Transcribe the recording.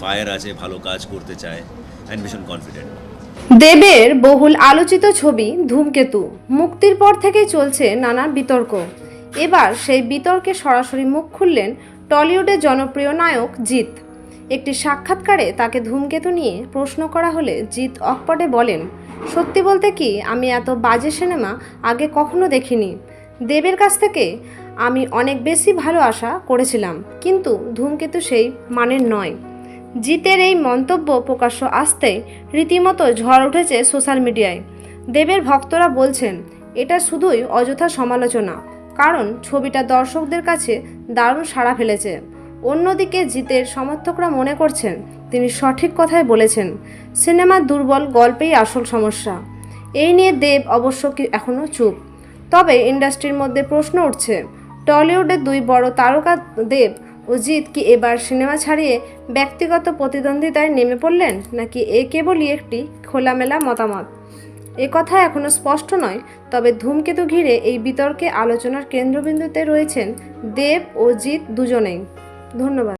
Fire আছে, ভালো কাজ করতে চায় অ্যান্ড ভীষণ কনফিডেন্ট দেবের বহুল আলোচিত ছবি ধূমকেতু। মুক্তির পর থেকেই চলছে নানা বিতর্ক। এবার সেই বিতর্কে সরাসরি মুখ খুললেন টলিউডের জনপ্রিয় নায়ক জিৎ। একটি সাক্ষাৎকারে তাকে ধূমকেতু নিয়ে প্রশ্ন করা হলে জিৎ অকপটে বলেন, সত্যি বলতে কি, আমি এত বাজে সিনেমা আগে কখনো দেখিনি। দেবের কাছ থেকে আমি অনেক বেশি ভালো আশা করেছিলাম, কিন্তু ধূমকেতু সেই মানের নয়। জিতের এই মন্তব্য প্রকাশ্য আসতে রীতিমতো ঝড় উঠেছে সোশ্যাল মিডিয়ায়। দেবের ভক্তরা বলছেন, এটা শুধুই অযথা সমালোচনা, কারণ ছবিটা দর্শকদের কাছে দারুণ সাড়া ফেলেছে। অন্যদিকে জিতের সমর্থকরা মনে করছেন, তিনি সঠিক কথাই বলেছেন, সিনেমার দুর্বল গল্পেই আসল সমস্যা। এই নিয়ে দেব অবশ্য এখনও চুপ। তবে ইন্ডাস্ট্রির মধ্যে প্রশ্ন উঠছে, টলিউডের দুই বড় তারকা দেব জিৎ কি এবার সিনেমা ছাড়িয়ে ব্যক্তিগত প্রতিদ্বন্দ্বিতায় নেমে পড়লেন, নাকি এ কেবলই একটি খোলামেলা মতামত? এ কথা এখনও স্পষ্ট নয়, তবে ধূমকেতু ঘিরে এই বিতর্কে আলোচনার কেন্দ্রবিন্দুতে রয়েছেন দেব, অজিত দুজনেই। ধন্যবাদ।